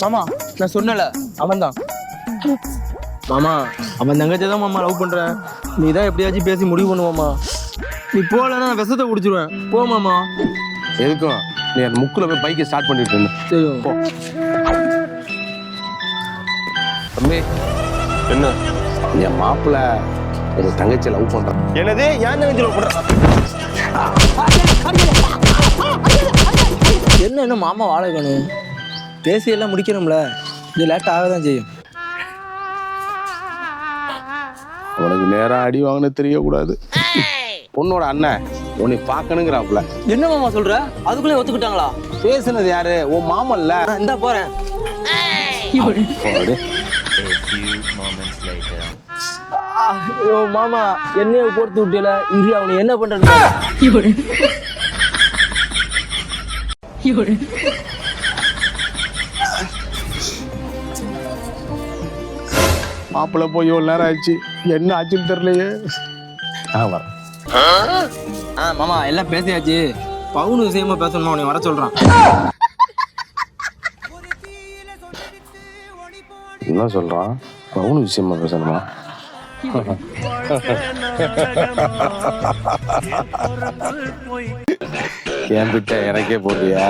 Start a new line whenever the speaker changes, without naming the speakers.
மாமா நான் சொன்னல அவன் தான் மாமா அவன் தங்கச்சி தான் மாமா லவ் பண்றேன் நீ தான் எப்படியாச்சும் பேசி முடிவு பண்ணுவாமா நீ போகலன்னா நான் விஷத்தை குடிச்சிருவேன். போ மாமா.
எதுக்கும்? நீ அந்த முக்குல போய் பைக்கை ஸ்டார்ட் பண்ணிட்டு இருந்த
சரி
போ. தம்பி என்ன? என் மாப்பிள்ள உங்க தங்கச்சி லவ் பண்றான்
என்னது? ஏன் தங்கச்சி லவ் பண்ற?
என்ன என்ன மாமா வாழ வேணும்? பேசி எல்லாம் முடிக்கணும்ல. இது லேட் ஆக தான் செய்யும்.
உனக்கு நேரா அடி வாங்கினது தெரியக்கூடாது. பொண்ணோட அண்ணன் உன்னை பார்க்கணுங்கிறாப்புல.
என்ன மாமா சொல்ற? அதுக்குள்ளே ஒத்துக்கிட்டாங்களா?
பேசுனது யாரு? உன் மாமல்ல
இந்தா போறேன். ஐயோ மாமா என்னைய போட்டு விட்டியல இன்று அவனை என்ன பண்றது
மாப்பிள்ளை போய் எவ்வளோ நேரம் ஆச்சு என்ன ஆச்சுன்னு தெரியலையே. ஆ
ஆ மாமா எல்லாம் பேசியாச்சு. பவுன் விஷயமா பேசணுமா? உன்னை வர சொல்றான்.
என்ன சொல்றான்? பவுனு விஷயமா பேசணுமா? என் பிட்ட எனக்கே போடுறியா